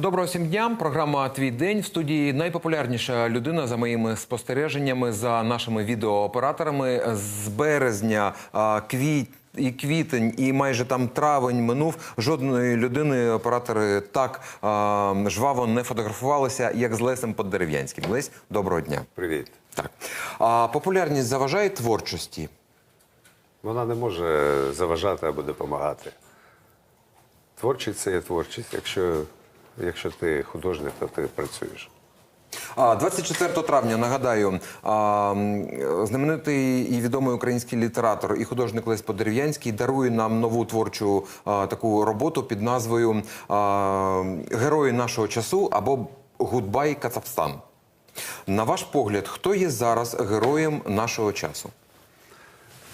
Доброго всім дня. Програма Твій день в студії найпопулярніша людина за моїми спостереженнями за нашими відеооператорами з березня квіт. І квітень, і майже там травень минув. Жодної людини оператори так а, жваво не фотографувалися, як з Лесем Поддерев'янським. Лесь, доброго дня. Привіт. Так а, популярність заважає творчості. Вона не може заважати або допомагати. Творчість це є творчість. Якщо, якщо ти художник, то ти працюєш. 24 травня, нагадаю, знаменитий і відомий український літератор і художник Лесь Подерев'янський дарує нам нову творчу таку роботу під назвою Герої нашого часу або Гудбай Кацапстан. На ваш погляд, хто є зараз героєм нашого часу?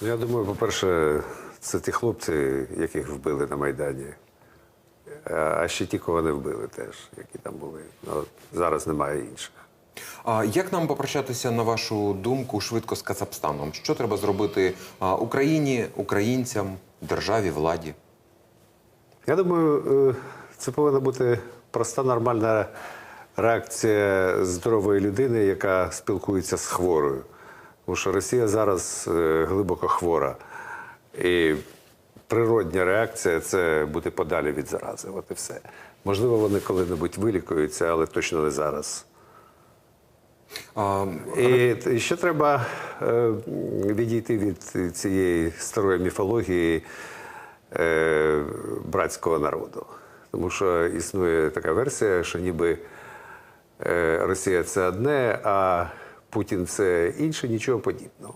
Я думаю, по-перше, це ті хлопці, яких вбили на Майдані. А- А ще ті, кого не вбили теж, які там були. Ну, от зараз немає інших. А як нам попрощатися, на вашу думку, швидко з Кацапстаном? Що треба зробити Україні, українцям, державі, владі? Я думаю, е, це повинна бути проста нормальна реакція здорової людини, яка спілкується з хворою. Тому що Росія зараз е, глибоко хвора. І природня реакція це бути подалі від зарази. От і все. Можливо, вони коли-небудь вилікуються, але точно не зараз. А, І т- ще треба е, відійти від цієї старої міфології е, братського народу. Тому що існує така версія, що ніби е, Росія це одне, а Путін це інше, нічого подібного.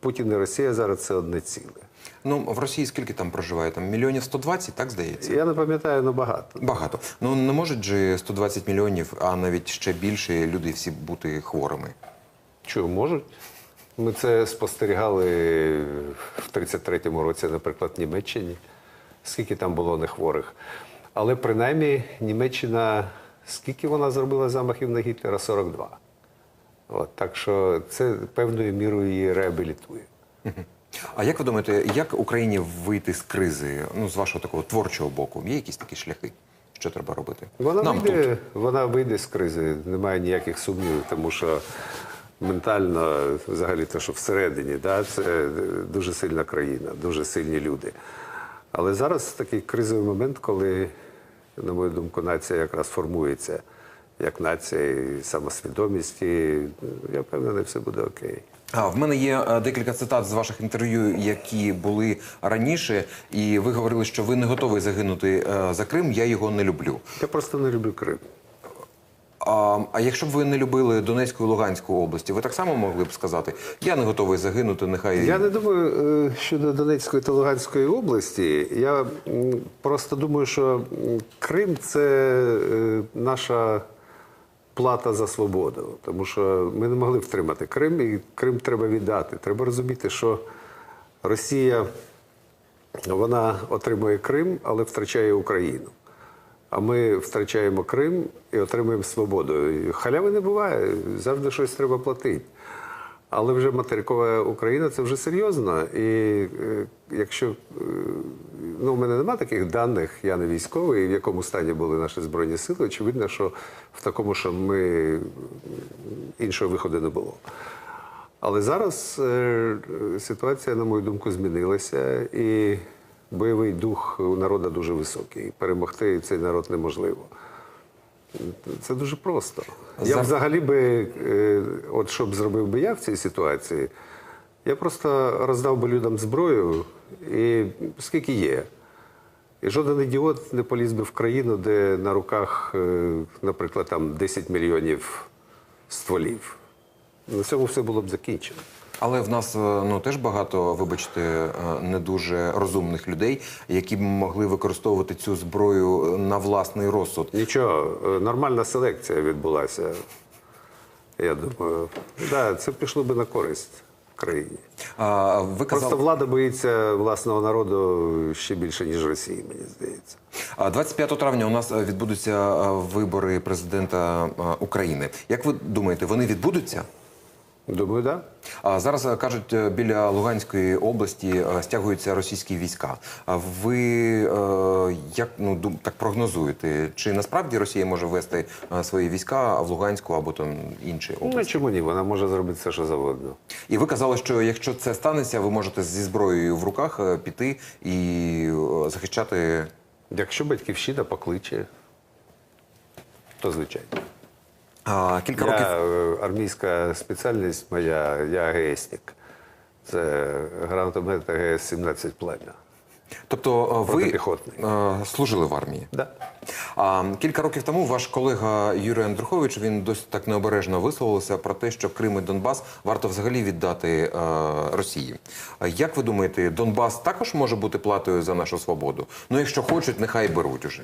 Путін і Росія зараз це одне ціле. Ну, в Росії скільки там проживає? Там мільйонів 120, так здається? Я не пам'ятаю, ну багато. Багато. Ну не можуть же 120 мільйонів, а навіть ще більше люди всі бути хворими. Чого можуть? Ми це спостерігали в 33-му році, наприклад, в Німеччині. Скільки там було нехворих. Але принаймні Німеччина, скільки вона зробила замахів на Гітлера? 42. От, так що це певною мірою її реабілітує. А як ви думаєте, як Україні вийти з кризи? Ну, з вашого такого творчого боку? Є якісь такі шляхи? Що треба робити? Вона Нам вийде, тут. вона вийде з кризи, немає ніяких сумнівів, тому що ментально, взагалі, те, що всередині, да, це дуже сильна країна, дуже сильні люди. Але зараз такий кризовий момент, коли, на мою думку, нація якраз формується як нація, і самосвідомість, і я впевнений, все буде окей. А, в мене є е, декілька цитат з ваших інтерв'ю, які були раніше, і ви говорили, що ви не готові загинути е, за Крим. Я його не люблю. Я просто не люблю Крим. А, а якщо б ви не любили Донецьку і Луганську області, ви так само могли б сказати, я не готовий загинути, нехай Я не думаю е, щодо Донецької та Луганської області. Я м, просто думаю, що м, Крим це е, наша плата за свободу. Тому що ми не могли втримати Крим, і Крим треба віддати. Треба розуміти, що Росія вона отримує Крим, але втрачає Україну. А ми втрачаємо Крим і отримуємо свободу. Халяви не буває, завжди щось треба платити. Але вже материкова Україна це вже серйозно. І е, якщо е, ну, у мене немає таких даних, я не військовий, в якому стані були наші збройні сили, очевидно, що в такому, що ми іншого виходу не було. Але зараз е, ситуація, на мою думку, змінилася, і бойовий дух у народу дуже високий. Перемогти цей народ неможливо. Це дуже просто. Я взагалі би, е, от що б зробив би я в цій ситуації, я просто роздав би людям зброю, і скільки є. І жоден ідіот не поліз би в країну, де на руках, е, наприклад, там 10 мільйонів стволів. На цьому все було б закінчено. Але в нас е, ну теж багато, вибачте, е, не дуже розумних людей, які б могли використовувати цю зброю на власний розсуд. Нічого, е, нормальна селекція відбулася. Я думаю, да, це пішло би на користь країні. А, ви Просто казали, влада боїться власного народу ще більше, ніж Росії, мені здається. а, 25 травня у нас е, відбудуться е, вибори президента е, України. Як ви думаєте, вони відбудуться? Думаю, так. Да. А зараз е, кажуть, е, біля Луганської області е, стягуються російські війська. А ви як ну так прогнозуєте? Чи насправді Росія може ввести свої війська в Луганську або там інші Ну, чому ні? Вона може зробити все, що завгодно. І ви казали, що якщо це станеться, ви можете зі зброєю в руках піти і захищати. Якщо батьківщина покличе, то звичайно. А, кілька Я, е, армійська спеціальність моя, я АГСник. Це гранатомет АГС-17 плем'я. Тобто е, ви е, служили в армії? Да. А кілька років тому ваш колега Юрій Андрухович він досить так необережно висловився про те, що Крим і Донбас варто взагалі віддати е, Росії. А Як ви думаєте, Донбас також може бути платою за нашу свободу? Ну, якщо хочуть, нехай беруть уже.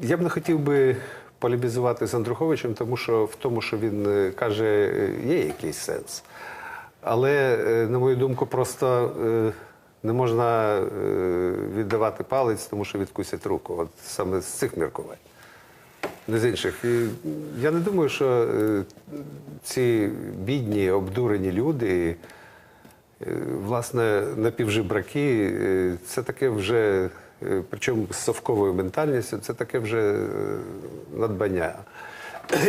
Я б не хотів би полемізувати з Андруховичем, тому що в тому, що він е, каже, е, є якийсь сенс. Але, е, на мою думку, просто не можна віддавати палець, тому що відкусять руку. От саме з цих міркувань. Не з інших. І я не думаю, що ці бідні, обдурені люди, власне, напівжибраки, це таке вже, причому з совковою ментальністю, це таке вже е, надбання.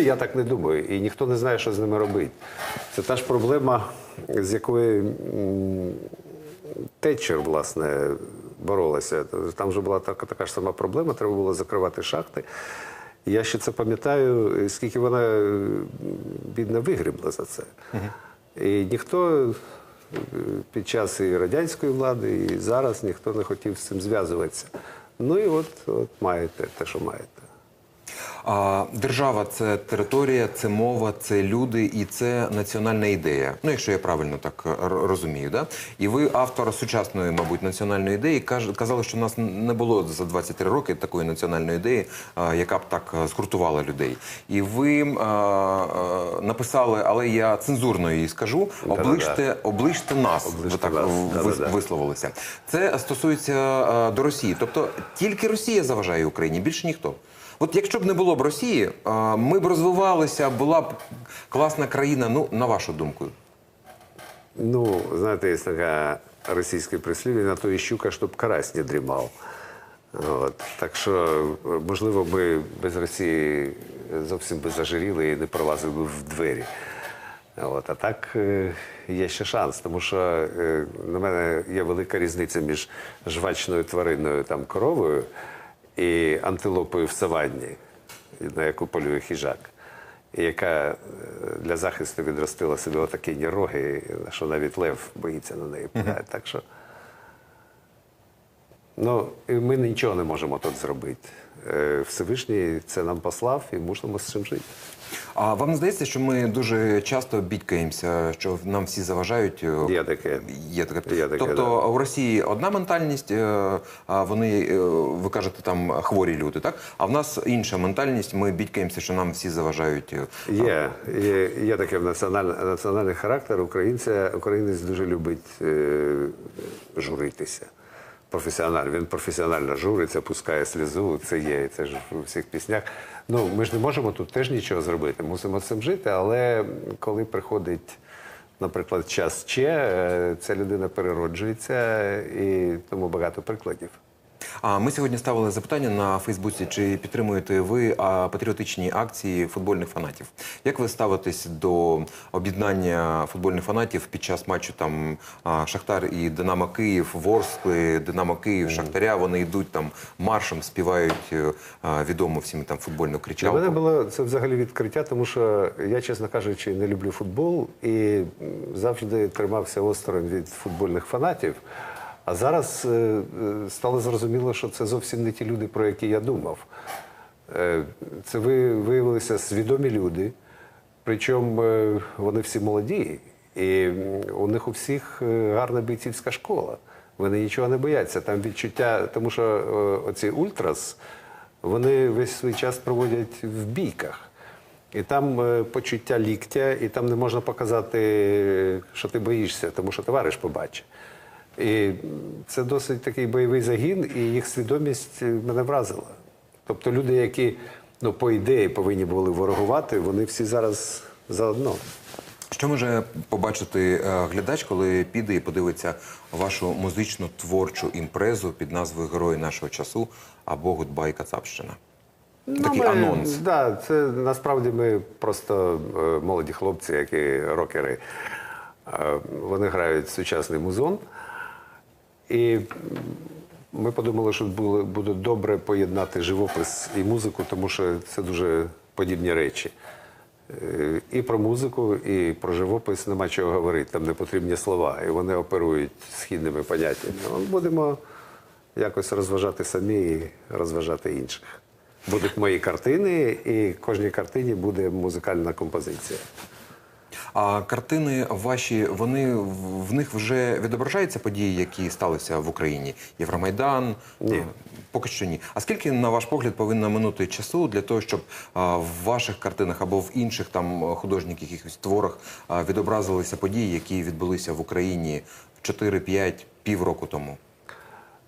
Я так не думаю, і ніхто не знає, що з ними робити. Це та ж проблема, з якою м, Тетчер, власне, боролася. Там же була така, така ж сама проблема, треба було закривати шахти. Я ще це пам'ятаю, скільки вона е, бідна вигрібла за це. І ніхто е, під час і радянської влади, і зараз ніхто не хотів з цим зв'язуватися. Ну і от, от маєте те, що маєте. А, держава це територія, це мова, це люди і це національна ідея. Ну, якщо я правильно так е, розумію, да? І ви автор сучасної, мабуть, національної ідеї. Казали, що в нас не було за 23 роки такої національної ідеї, яка б так е, згуртувала людей. І ви а, написали, але я цензурно її скажу: оближте, оближте нас. Ви так висловилися. Це стосується е, до Росії. Тобто тільки Росія заважає Україні, більше ніхто. От якщо б не було б Росії, ми б розвивалися, була б класна країна. Ну, на вашу думку. Ну, знаєте, є така російське прислів'я, на то і щука, щоб карась не дрімав. От. Так що, можливо, ми без Росії зовсім би зажиріли і не пролазили б в двері. От. А так е, є ще шанс, тому що е, на мене є велика різниця між жвачною твариною, там, коровою і антилопою в саванні, на яку полює хижак. І яка е, для захисту відростила собі отакі роги, що навіть лев боїться на неї. пугає. Так що ну, ми нічого не можемо тут зробити. Е, Всевишній це нам послав і мусимо з цим жити. А вам не здається, що ми дуже часто бідкаємося, що нам всі заважають? е, Є таке. Є таке. Є таке, тобто у Росії одна ментальність, е, а вони, е, ви кажете, там хворі люди, так? А в нас інша ментальність. Ми бідкаємося, що нам всі заважають. Є, є, є таке національний, національний характер. Українця, українець дуже любить е, журитися. Професіонально. Він професіонально журиться, пускає слізу. Це є, це ж у всіх піснях. Ну, ми ж не можемо тут теж нічого зробити. Мусимо цим жити, але коли приходить, наприклад, час Че, е, ця людина перероджується, і тому багато прикладів. А ми сьогодні ставили запитання на Фейсбуці, чи підтримуєте ви патріотичні акції футбольних фанатів? Як ви ставитесь до об'єднання футбольних фанатів під час матчу там Шахтар і Динамо Київ, Ворскли, Динамо Київ, Шахтаря? Вони йдуть там маршем, співають е, відому всім там футбольну Для кричалку. мене було це взагалі відкриття, тому що я, чесно кажучи, не люблю футбол і завжди тримався осторонь від футбольних фанатів. А зараз е, е, стало зрозуміло, що це зовсім не ті люди, про які я думав. Е, Це ви- виявилися свідомі люди, причому вони всі молоді, і у них у всіх гарна бійцівська школа. Вони нічого не бояться. Там відчуття, тому що оці ультрас, вони весь свій час проводять в бійках. І там почуття ліктя, і там не можна показати, що ти боїшся, тому що товариш побачить. І це досить такий бойовий загін, і їх свідомість е, мене вразила. Тобто люди, які ну, по ідеї повинні були ворогувати, вони всі зараз заодно. Що може побачити е, глядач, коли піде і подивиться вашу музичну творчу імпрезу під назвою Герої нашого часу або Гудбай Кацапщина? Такий ми, анонс. Да, це насправді ми просто е, молоді хлопці, які рокери. Вони грають сучасний музон. І ми подумали, що буде добре поєднати живопис і музику, тому що це дуже подібні речі. Е, І про музику, і про живопис нема чого говорити, там не потрібні слова, і вони оперують східними поняттями. Ну, Будемо якось розважати самі і розважати інших. Будуть мої картини, і кожній картині буде музикальна композиція. А картини ваші, вони в- них вже відображаються події, які сталися в Україні? Євромайдан? Ні. Е, Поки що ні. А скільки, на ваш погляд, повинно минути часу для того, щоб в ваших картинах або в інших там е, художніх якихось творах відобразилися події, які відбулися в Україні 4-5 півроку тому?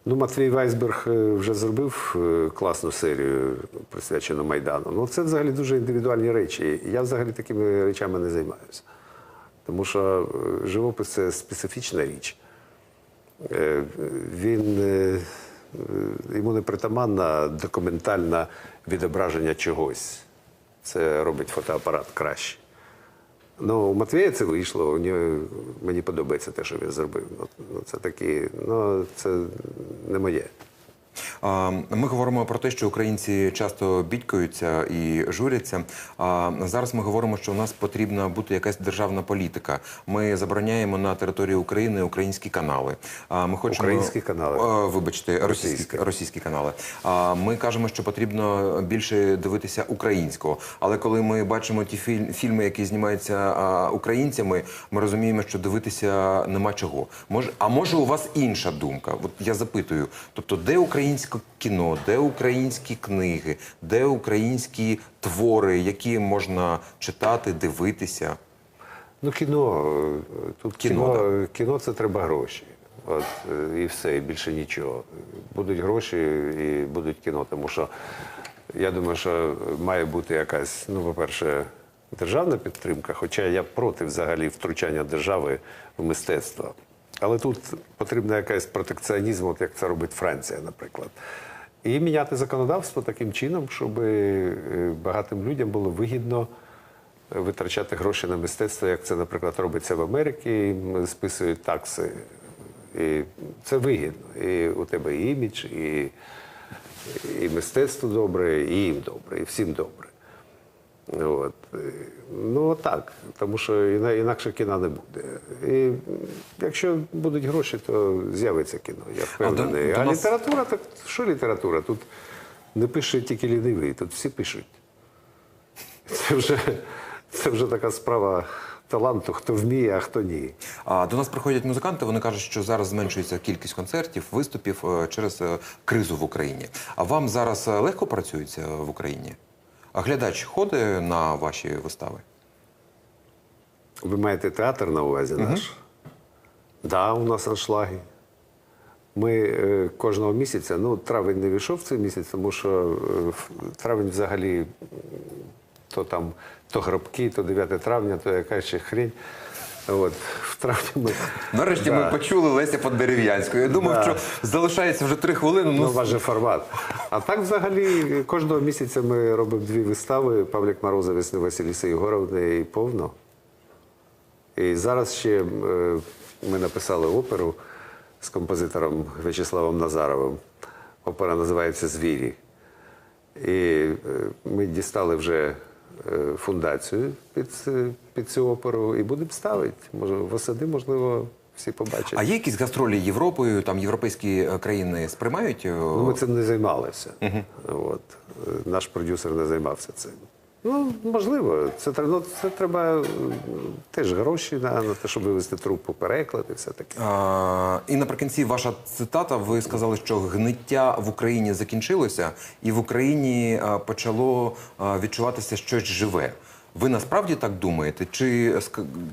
Ну, Матвій Вайсберг е, вже зробив е, класну серію, присвячену Майдану. Ну, це взагалі дуже індивідуальні речі. Я взагалі такими речами не займаюся. Тому що е, живопис це специфічна річ. Він йому не притаманна документальне відображення чогось. Це робить фотоапарат краще. Ну, у Матвія це вийшло. У нього, мені подобається те, що він зробив. Ну, це такі, ну, це не моє. Ми говоримо про те, що українці часто бідькаються і журяться. Зараз ми говоримо, що у нас потрібна бути якась державна політика. Ми забороняємо на території України українські канали. Ми хочемо Українські канали? Вибачте, російські, Російські. канали. Ми кажемо, що потрібно більше дивитися українського. Але коли ми бачимо ті філь- фільми, які знімаються українцями, ми розуміємо, що дивитися нема чого. Може, а може у вас інша думка? От я запитую: тобто, де українське кіно, де українські книги, де українські твори, які можна читати, дивитися? Ну, кіно. е, Тут Кіно, кіно, кіно, це треба гроші. От, е, і все, і більше нічого. Будуть гроші і будуть кіно. Тому що я думаю, що має бути якась, ну, по-перше, державна підтримка, хоча я проти взагалі втручання держави в мистецтво. Але тут потрібна якась протекціонізм, от як це робить Франція, наприклад. І міняти законодавство таким чином, щоб е, багатим людям було вигідно витрачати гроші на мистецтво, як це, наприклад, робиться в Америці, їм списують такси. І це вигідно. І у тебе імідж, і, і мистецтво добре, і їм добре, і всім добре. От. Ну так, тому що інакше кіна не буде. І якщо будуть гроші, то з'явиться кіно. Я впевнений. А, література, так що література? Тут не пише тільки лінивий, тут всі пишуть. Це вже, це вже така справа таланту, хто вміє, а хто ні. А до нас приходять музиканти. Вони кажуть, що зараз зменшується кількість концертів, виступів е, через е, кризу в Україні. А вам зараз е, легко працюється в Україні? А глядач ходить на ваші вистави? Ви маєте театр на увазі наш? Так, да, у нас аншлаги. Ми е, кожного місяця, ну, травень не війшов в цей місяць, тому що е, травень взагалі то там то гробки, то 9 травня, то якась ще хрень. От, в травні ми. Нарешті Да. ми почули Леся Подерев'янську. Я думав, Да. що залишається вже три хвилини. Ну, Ну, ваш же формат. А так взагалі кожного місяця ми робимо дві вистави Павлік Морозов, Весни Василіси Єгоровни і повно. І зараз ще е, ми написали оперу з композитором В'ячеславом Назаровим. Опера називається Звірі. І е, ми дістали вже фундацію під, під цю оперу і будемо ставити. Може, восени, можливо, всі побачать. а є якісь гастролі Європою, там європейські е, країни сприймають? е, Ну, ми цим не займалися. От. Е, Наш продюсер не займався цим. Ну, можливо, це, ну, це треба е, теж гроші на, на те, щоб вивести трупу, переклад і все таке. А, і наприкінці ваша цитата. Ви сказали, що гниття в Україні закінчилося, і в Україні а, почало а, відчуватися щось живе. Ви насправді так думаєте? Чи з,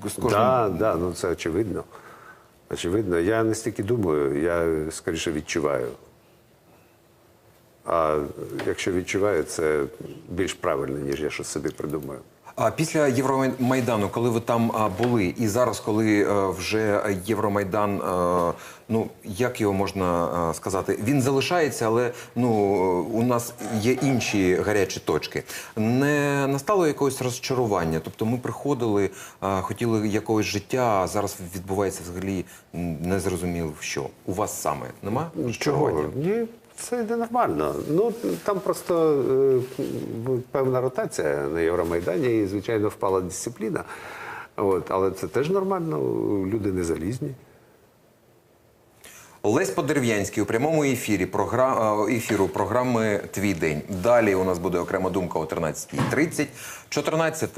з кожним Так, да, ну це очевидно. Очевидно. Я не стільки думаю, я скоріше відчуваю. А якщо відчуваю, це більш правильно, ніж я щось собі придумаю. А після Євромайдану, коли ви там були, і зараз, коли е, вже Євромайдан, е, ну як його можна е, сказати, він залишається, але ну у нас є інші гарячі точки. Не настало якогось розчарування. Тобто ми приходили, хотіли якогось життя, а зараз відбувається взагалі незрозуміло що. У вас саме нема? Чого? Ні, це йде нормально. Ну там просто е, певна ротація на Євромайдані, і звичайно впала дисципліна. От, але це теж нормально. Люди не залізні. Лесь Подерев'янський у прямому ефірі програ... е, ефіру програми Твій день. Далі у нас буде окрема думка о 13.30, 14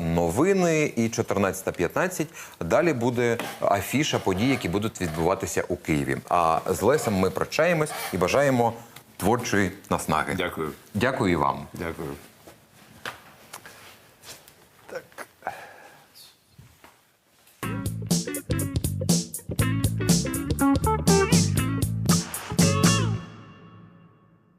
новини і 14.15. Далі буде афіша подій, які будуть відбуватися у Києві. А з Лесем ми прощаємось і бажаємо творчої наснаги. Дякую. Дякую і вам. Дякую.